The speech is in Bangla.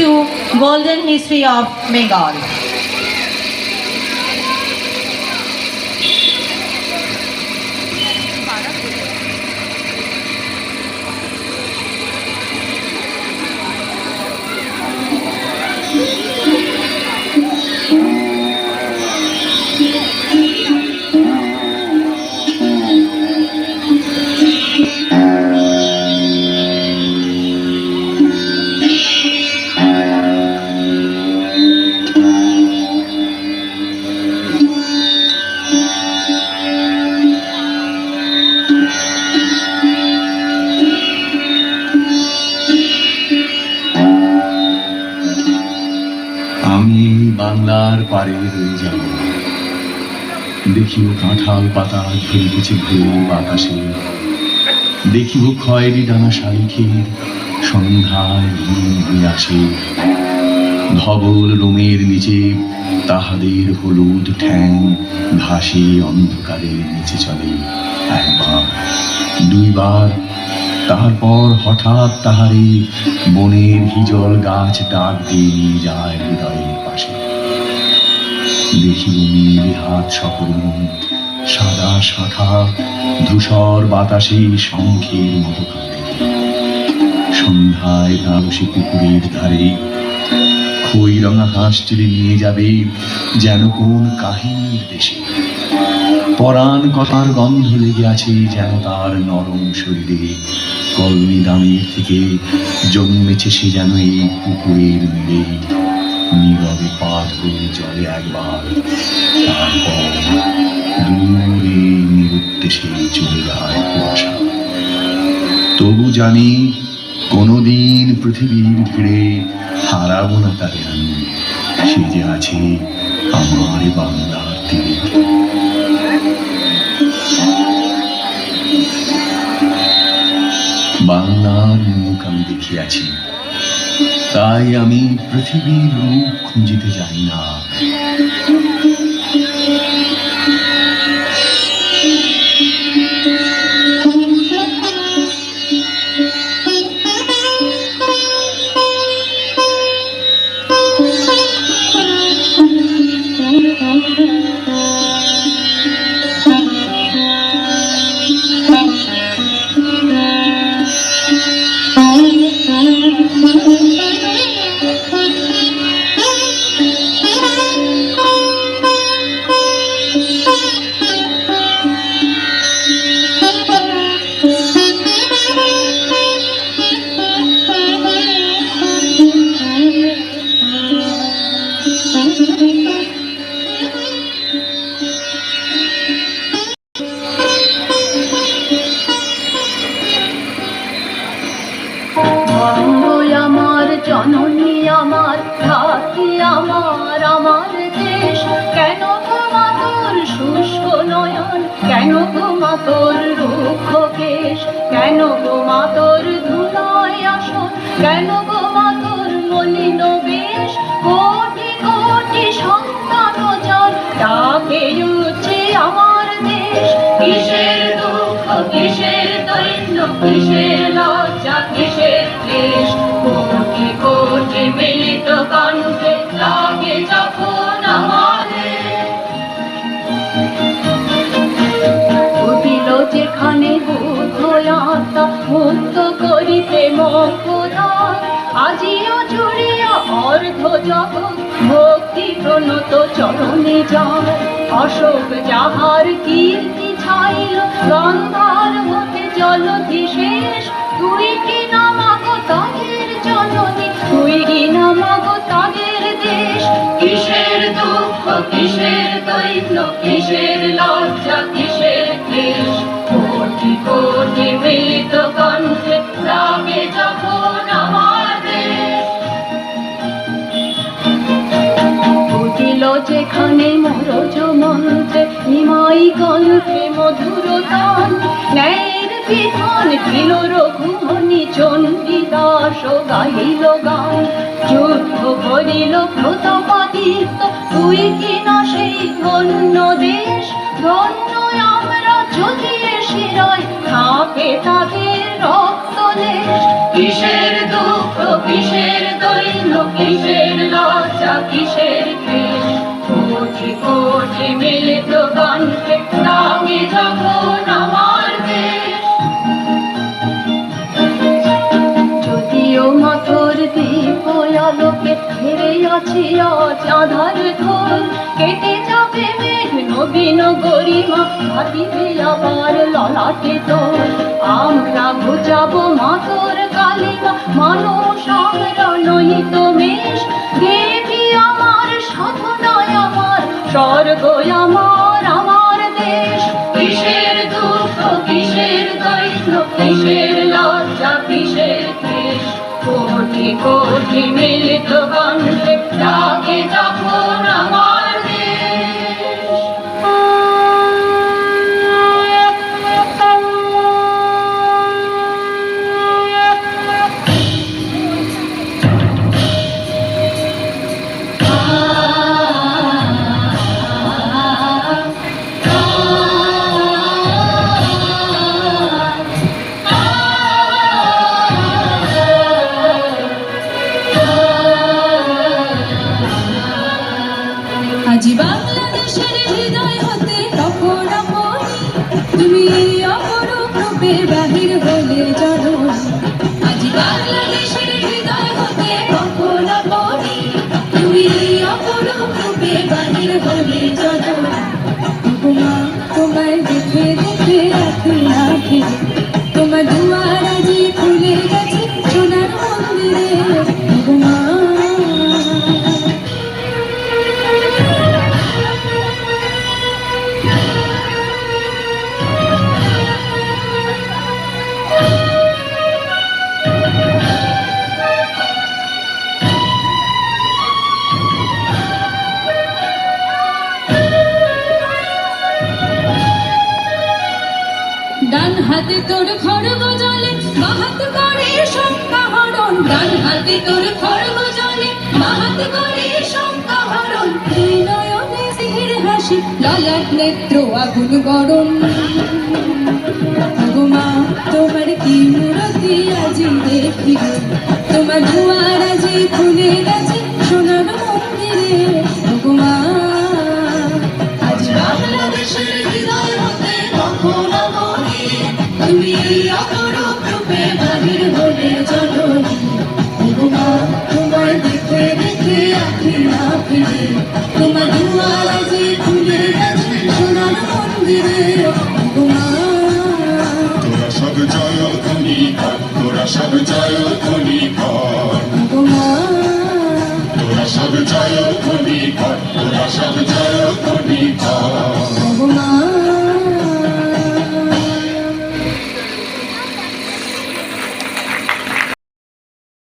to Golden History of Bengal. আমি বাংলার পারে হয়ে যাব। দেখিব কাঁঠাল পাতা ঝুলতেছে ভোর বাতাসে দেখিব খয়েরি ডানা শালিখের সন্ধ্যায় আসে ধবল রোমের নিচে তাহাদের হলুদ ঠ্যাং ঘাসে অন্ধকারে নিচে চলে। একবার, দুইবার, তারপর হঠাৎ তাহারে বনের হিজল গাছ ডাক দিয়ে যায় হৃদয়ের দেখিব নীল হাত সকল সাদা শাখা, ধূসর বাতাসে শঙ্খের মতো কাঁপে। সন্ধ্যায় তারসী পুকুরের ধারে খই রঙা হাঁস টেনে নিয়ে যাবে যেন কোন কাহিনীর দেশে। পরাণ কথার গন্ধ লেগে আছে যেন তার নরম শরীরে, কলমি দামের থেকে জন্মেছে সে যেন এই পুকুরের মিলে নীরবে পা ধরে জলে একবার। তারপর দূরে নিরুদ্দেশে চলে যায় কুয়াশা। তবু জানি কোনোদিন পৃথিবীর ভিড়ে হারাবো না তারে আমি সে যে আছে আমার বাংলার তীরে। বাংলার মুখ আমি দেখিয়াছি। তাই আমি পৃথিবীর রূপ খুঁজিতে যাই না। তোর রুক্ষ কেশ, কেন তোমা তোর ধুলায় কেন তোমা তোর মলিন বেশ? কোটি কোটি সন্তান যার ডাকে আমার দেশ। কিসের দুঃখ, কিসের দৈন্য, কিসের লজ্জা, কিসের ক্লেশ? কোটি কোটি মিলিত কণ্ঠে লাগে যখন যেখানে বুধ মুক্ত করিতে মক্ষদার আজিও জুড়িয়া অর্ধ জগৎ, ভক্তি প্রণত চরণে যায় অশোক যাহার কীর্তি ছাইল, গন্ধার হতে জলধি শেষ। তুই কি নামাগো তাদের জননী? তুই কি নামাগো তাদের দেশ? কিসের দুঃখ, কিসের দৈন্য কিসের লজ্জা যেখানে মরজ মন্ত্রে নিমাই কণ্ঠে মধুর গান ন্যায়ের বিধান দিল রঘুমণি চণ্ডীদাস গাইল গান। যুদ্ধ করিল প্রতাপাদিত্য তুই কি না সেই ধন্য দেশ? ধন্য আমরা যদি শিরায় থাকে তাদের রক্ত দেশ। কিসের দুঃখ, কিসের দৈন্য, কিসের লজ্জা, কিসের কোটি মাথর কেটে যাবে নবীন গরিমা, ভাবিবে আবার ললাটে তোর আমরা বুঝাবো মাতর কালিমা, মানুষ আমরা নই তো মেষ স্বর্গ আমার আমার দেশ। কিসের দুঃখ, কিসের দৈন্য, কিসের লজ্জা, কিসের দেশ কোটি কোটি মিলিত কণ্ঠে তোর খড়গ জলে বাহাত করে সংকাহরণ ডান হাতে তোর খড়গ জলে বাহাত করে এই নয়নে সিহির হাসি ললাট নেত্র আগুন গরম। ভগমা তোমার কি মূরতি আজি দেখি? তোমার দুয়ার আজি খুলে গেছে তুমি অপরূপ রূপে বাহির হলে জননী ভগমা তোমায় দেখে দেখে আখি না ফিরে তোমার দুয়ার আজি খুলে গেছে সোনার মন্দিরে। তোরা সব জয় কর তোরা সব জয় ধ্বনি কর ভগমা তোরা সব জয়